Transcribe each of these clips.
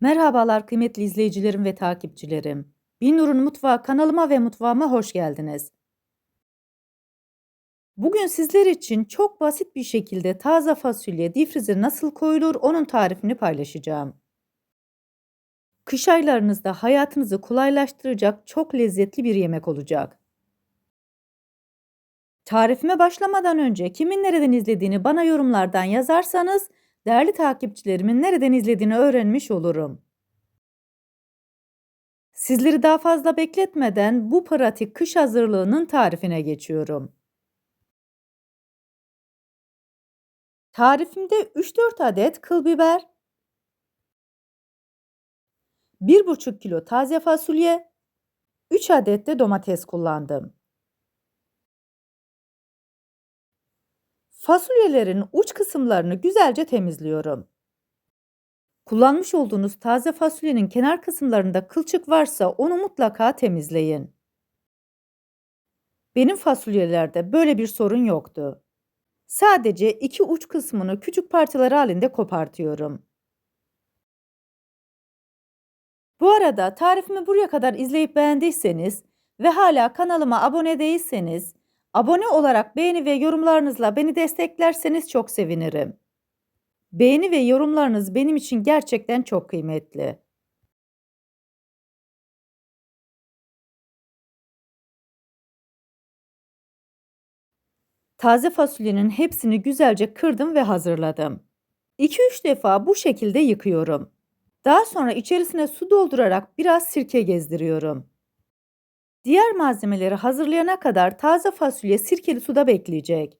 Merhabalar kıymetli izleyicilerim ve takipçilerim. Binur'un Mutfağı kanalıma ve mutfağıma hoş geldiniz. Bugün sizler için çok basit bir şekilde taze fasulye difrize nasıl koyulur onun tarifini paylaşacağım. Kış aylarınızda hayatınızı kolaylaştıracak çok lezzetli bir yemek olacak. Tarifime başlamadan önce kimin nereden izlediğini bana yorumlardan yazarsanız değerli takipçilerimin nereden izlediğini öğrenmiş olurum. Sizleri daha fazla bekletmeden bu pratik kış hazırlığının tarifine geçiyorum. Tarifimde 3-4 adet kıl biber, 1,5 kilo taze fasulye, 3 adet de domates kullandım. Fasulyelerin uç kısımlarını güzelce temizliyorum. Kullanmış olduğunuz taze fasulyenin kenar kısımlarında kılçık varsa onu mutlaka temizleyin. Benim fasulyelerde böyle bir sorun yoktu. Sadece iki uç kısmını küçük parçalar halinde kopartıyorum. Bu arada tarifimi buraya kadar izleyip beğendiyseniz ve hala kanalıma abone değilseniz, abone olarak beğeni ve yorumlarınızla beni desteklerseniz çok sevinirim. Beğeni ve yorumlarınız benim için gerçekten çok kıymetli. Taze fasulyenin hepsini güzelce kırdım ve hazırladım. 2-3 defa bu şekilde yıkıyorum. Daha sonra içerisine su doldurarak biraz sirke gezdiriyorum. Diğer malzemeleri hazırlayana kadar taze fasulye sirkeli suda bekleyecek.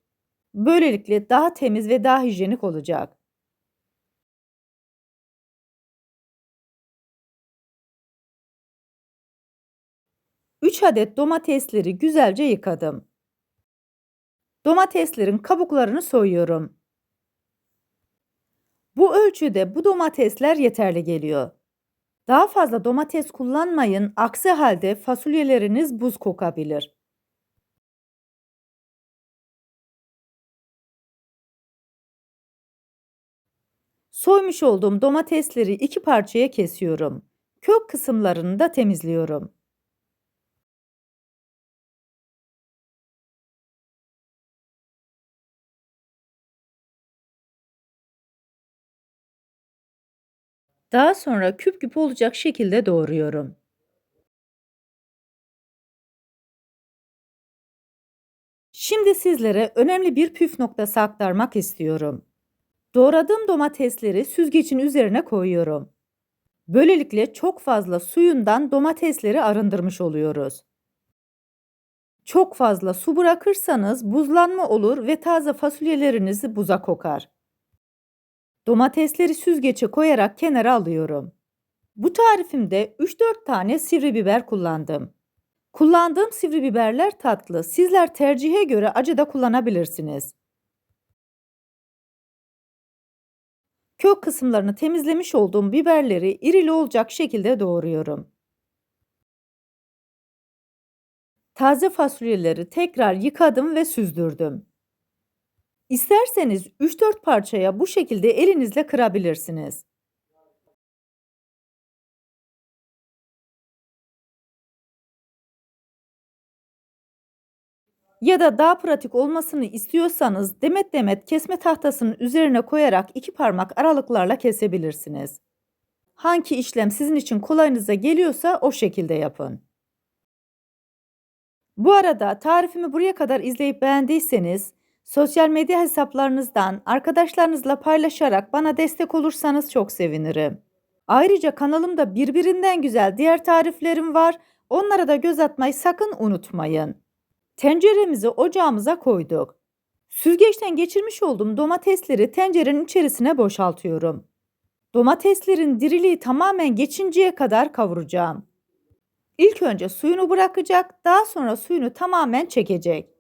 Böylelikle daha temiz ve daha hijyenik olacak. Üç adet domatesleri güzelce yıkadım. Domateslerin kabuklarını soyuyorum. Bu ölçüde bu domatesler yeterli geliyor. Daha fazla domates kullanmayın, aksi halde fasulyeleriniz buz kokabilir. Soymuş olduğum domatesleri iki parçaya kesiyorum. Kök kısımlarını da temizliyorum. Daha sonra küp küp olacak şekilde doğruyorum. Şimdi sizlere önemli bir püf noktası aktarmak istiyorum. Doğradığım domatesleri süzgecin üzerine koyuyorum. Böylelikle çok fazla suyundan domatesleri arındırmış oluyoruz. Çok fazla su bırakırsanız buzlanma olur ve taze fasulyeleriniz buza kokar. Domatesleri süzgece koyarak kenara alıyorum. Bu tarifimde 3-4 tane sivri biber kullandım. Kullandığım sivri biberler tatlı. Sizler tercihe göre acı da kullanabilirsiniz. Kök kısımlarını temizlemiş olduğum biberleri irili olacak şekilde doğruyorum. Taze fasulyeleri tekrar yıkadım ve süzdürdüm. İsterseniz 3-4 parçaya bu şekilde elinizle kırabilirsiniz. Ya da daha pratik olmasını istiyorsanız demet demet kesme tahtasının üzerine koyarak iki parmak aralıklarla kesebilirsiniz. Hangi işlem sizin için kolayınıza geliyorsa o şekilde yapın. Bu arada tarifimi buraya kadar izleyip beğendiyseniz sosyal medya hesaplarınızdan arkadaşlarınızla paylaşarak bana destek olursanız çok sevinirim. Ayrıca kanalımda birbirinden güzel diğer tariflerim var. Onlara da göz atmayı sakın unutmayın. Tenceremizi ocağımıza koyduk. Süzgeçten geçirmiş olduğum domatesleri tencerenin içerisine boşaltıyorum. Domateslerin diriliği tamamen geçinceye kadar kavuracağım. İlk önce suyunu bırakacak, daha sonra suyunu tamamen çekecek.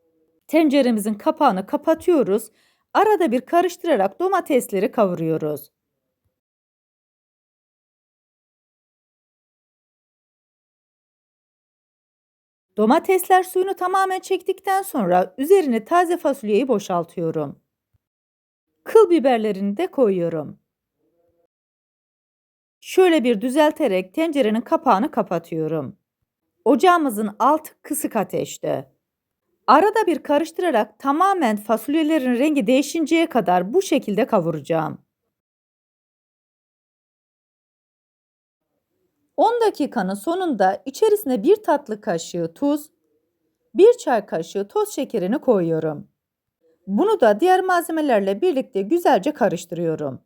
Tenceremizin kapağını kapatıyoruz. Arada bir karıştırarak domatesleri kavuruyoruz. Domatesler suyunu tamamen çektikten sonra üzerine taze fasulyeyi boşaltıyorum. Kıl biberlerini de koyuyorum. Şöyle bir düzelterek tencerenin kapağını kapatıyorum. Ocağımızın altı kısık ateşte. Arada bir karıştırarak tamamen fasulyelerin rengi değişinceye kadar bu şekilde kavuracağım. 10 dakikanın sonunda içerisine bir tatlı kaşığı tuz, bir çay kaşığı toz şekerini koyuyorum. Bunu da diğer malzemelerle birlikte güzelce karıştırıyorum.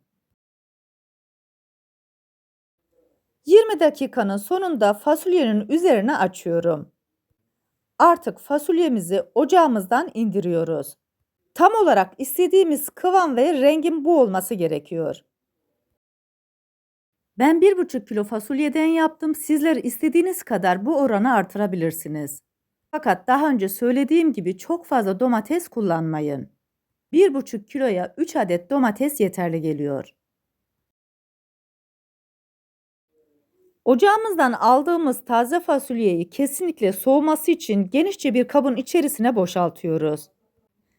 20 dakikanın sonunda fasulyenin üzerine açıyorum. Artık fasulyemizi ocağımızdan indiriyoruz. Tam olarak istediğimiz kıvam ve rengin bu olması gerekiyor. Ben 1,5 kilo fasulyeden yaptım. Sizler istediğiniz kadar bu oranı artırabilirsiniz. Fakat daha önce söylediğim gibi çok fazla domates kullanmayın. 1,5 kiloya 3 adet domates yeterli geliyor. Ocağımızdan aldığımız taze fasulyeyi kesinlikle soğuması için genişçe bir kabın içerisine boşaltıyoruz.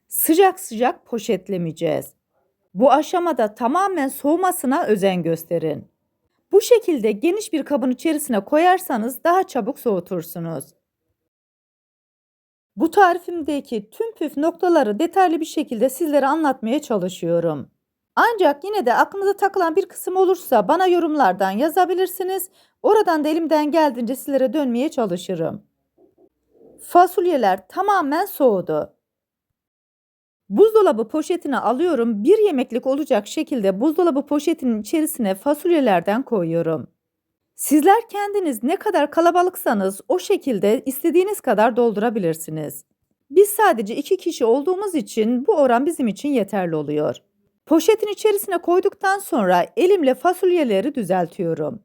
Sıcak sıcak poşetlemeyeceğiz. Bu aşamada tamamen soğumasına özen gösterin. Bu şekilde geniş bir kabın içerisine koyarsanız daha çabuk soğutursunuz. Bu tarifimdeki tüm püf noktaları detaylı bir şekilde sizlere anlatmaya çalışıyorum. Ancak yine de aklınıza takılan bir kısım olursa bana yorumlardan yazabilirsiniz. Oradan da elimden geldiğince sizlere dönmeye çalışırım. Fasulyeler tamamen soğudu. Buzdolabı poşetine alıyorum. Bir yemeklik olacak şekilde buzdolabı poşetinin içerisine fasulyelerden koyuyorum. Sizler kendiniz ne kadar kalabalıksanız o şekilde istediğiniz kadar doldurabilirsiniz. Biz sadece iki kişi olduğumuz için bu oran bizim için yeterli oluyor. Poşetin içerisine koyduktan sonra elimle fasulyeleri düzeltiyorum.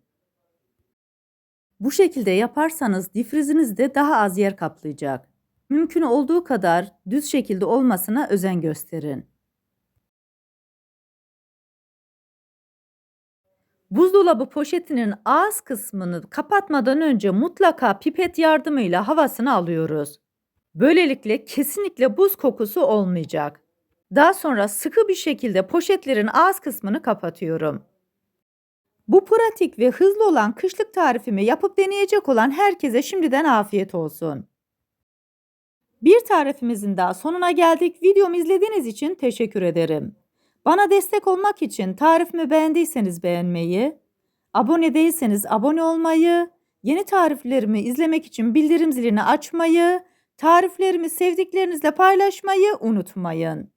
Bu şekilde yaparsanız difriziniz de daha az yer kaplayacak. Mümkün olduğu kadar düz şekilde olmasına özen gösterin. Buzdolabı poşetinin ağız kısmını kapatmadan önce mutlaka pipet yardımıyla havasını alıyoruz. Böylelikle kesinlikle buz kokusu olmayacak. Daha sonra sıkı bir şekilde poşetlerin ağız kısmını kapatıyorum. Bu pratik ve hızlı olan kışlık tarifimi yapıp deneyecek olan herkese şimdiden afiyet olsun. Bir tarifimizin daha sonuna geldik. Videomu izlediğiniz için teşekkür ederim. Bana destek olmak için tarifimi beğendiyseniz beğenmeyi, abone değilseniz abone olmayı, yeni tariflerimi izlemek için bildirim zilini açmayı, tariflerimi sevdiklerinizle paylaşmayı unutmayın.